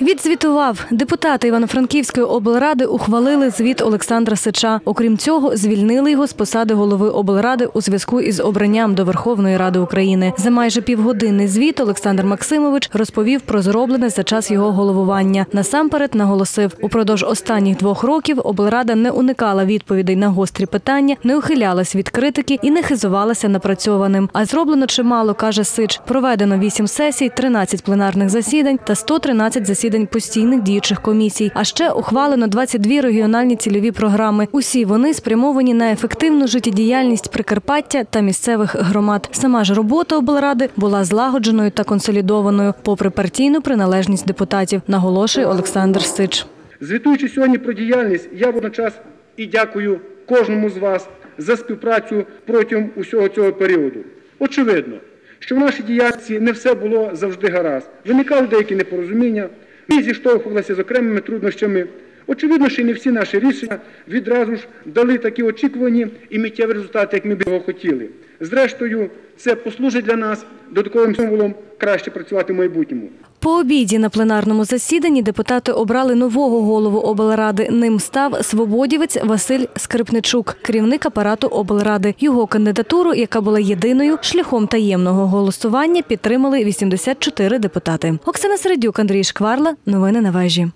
Відзвітував депутати Івано-Франківської облради ухвалили звіт Олександра Сича. Окрім цього, звільнили його з посади голови облради у зв'язку із обранням до Верховної Ради України. За майже півгодинний звіт Олександр Максимович розповів про зроблене за час його головування. Насамперед наголосив, упродовж останніх двох років облрада не уникала відповідей на гострі питання, не ухилялась від критики і не хизувалася напрацьованим. А зроблено чимало, каже Сич. Проведено вісім сесій, 13 пленарних засідань та 113 засідань постійних діючих комісій. А ще ухвалено 22 регіональні цільові програми. Усі вони спрямовані на ефективну життєдіяльність Прикарпаття та місцевих громад. Сама ж робота облради була злагодженою та консолідованою, попри партійну приналежність депутатів, наголошує Олександр Сич. Звітуючи сьогодні про діяльність, я водночас і дякую кожному з вас за співпрацю протягом усього цього періоду. Очевидно, що в нашій діяльності не все було завжди гаразд. Виникали деякі непорозуміння, ми зіштовхувалися з окремими труднощами. Очевидно, що не всі наші рішення відразу ж дали такі очікувані і миттєві результати, як ми б його хотіли. Зрештою, це послужить для нас додатковим символом краще працювати в майбутньому. По обіді на пленарному засіданні депутати обрали нового голову облради. Ним став свободівець Василь Скрипничук, керівник апарату облради. Його кандидатуру, яка була єдиною шляхом таємного голосування, підтримали 84 депутати. Оксана Середюк, Андрій Шкварла. Новини на вежі.